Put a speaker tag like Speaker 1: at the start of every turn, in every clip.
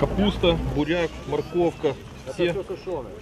Speaker 1: Капуста, буряк, морковка. Все,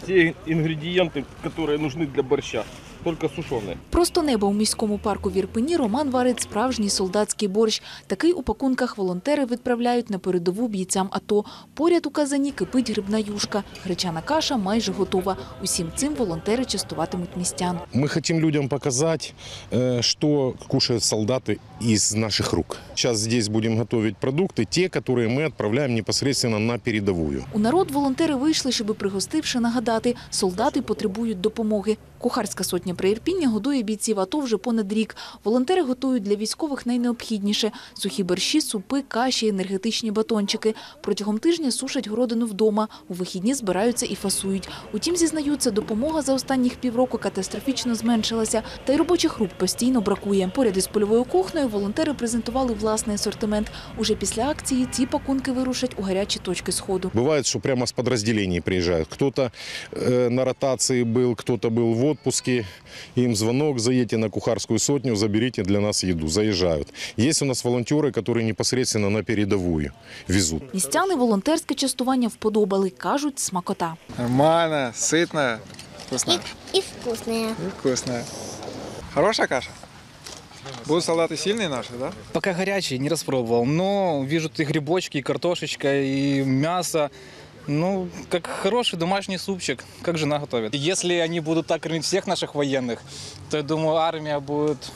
Speaker 1: все ингредиенты, которые нужны для борща, только сушеные.
Speaker 2: Просто небо у міському парку в Ірпені Роман варить справжній солдатський борщ. Такий у пакунках волонтери відправляють на передову бійцям АТО. Поряд у казані кипить грибна юшка. Гречана каша майже готова. Усім цим волонтери частуватимуть містян.
Speaker 3: Мы хотим людям показать, э, что кушают солдаты из наших рук. Сейчас здесь будем готовить продукты, те, которые мы отправляем непосредственно на передовую.
Speaker 2: У народ волонтери вийшли, щоби пригостивши нагадати, солдати потребують допомоги. Кухарська сотня при Ірпінні годує бійців АТО вже понад рік. Волонтери готують для військових найнеобхідніше – сухі борщі, супи, каші, енергетичні батончики. Протягом тижня сушать городину вдома. У вихідні збираються і фасують. Утім, зізнаються, допомога за останніх півроку катастрофічно зменшилася. Та й робочих рук постійно бракує. Поряд із польовою кухнею волонтери презентували власний асортимент. Уже після акції ці пакунки вирушать у гарячі точки сходу.
Speaker 3: Бывает, что прямо с подразделений приезжают. Кто-то э, на ротации был, кто-то был в отпуске. Им звонок, заедьте на Кухарскую сотню, заберите для нас еду. Заезжают. Есть у нас волонтеры, которые непосредственно на передовую везут.
Speaker 2: Містяни волонтерське частування вподобали, кажуть, смакота.
Speaker 4: Нормально, сытно, вкусно.
Speaker 5: И вкусные.
Speaker 4: И вкусно. Хорошая каша? Будут солдаты сильные наши, да?
Speaker 6: Пока горячий, не распробовал. Но вижу тут и грибочки, и картошечка, и мясо. Ну, как хороший домашний супчик, как жена готовит. Если они будут так кормить всех наших военных, то я думаю, армия будет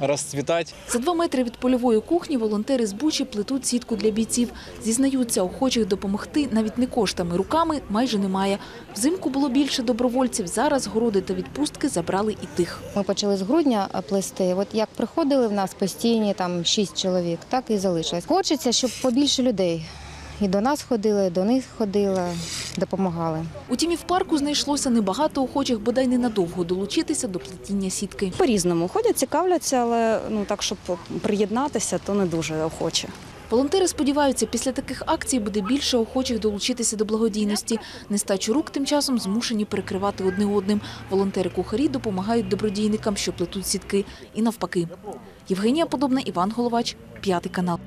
Speaker 6: расцветать.
Speaker 2: За два метри від польової кухні волонтери з Бучі плетуть сітку для бійців. Зізнаються, охочих допомогти навіть не коштами, руками майже немає. Взимку було більше добровольців, зараз городи та відпустки забрали і тих.
Speaker 7: Ми почали з грудня плести. От як приходили в нас постійні там шість чоловік, так і залишилось. Хочеться, щоб побільше людей. І до нас ходили, і до них ходили, допомагали.
Speaker 2: Утім, і в парку знайшлося небагато охочих бодай ненадовго долучитися до плетіння сітки.
Speaker 8: По-різному ходять, цікавляться, але ну так, щоб приєднатися, то не дуже охоче.
Speaker 2: Волонтери сподіваються, після таких акцій буде більше охочих долучитися до благодійності. Нестачу рук тим часом змушені перекривати одне одним. Волонтери-кухарі допомагають добродійникам, що плетуть сітки. І навпаки. Євгенія Подобна, Іван Головач, п'ятий канал.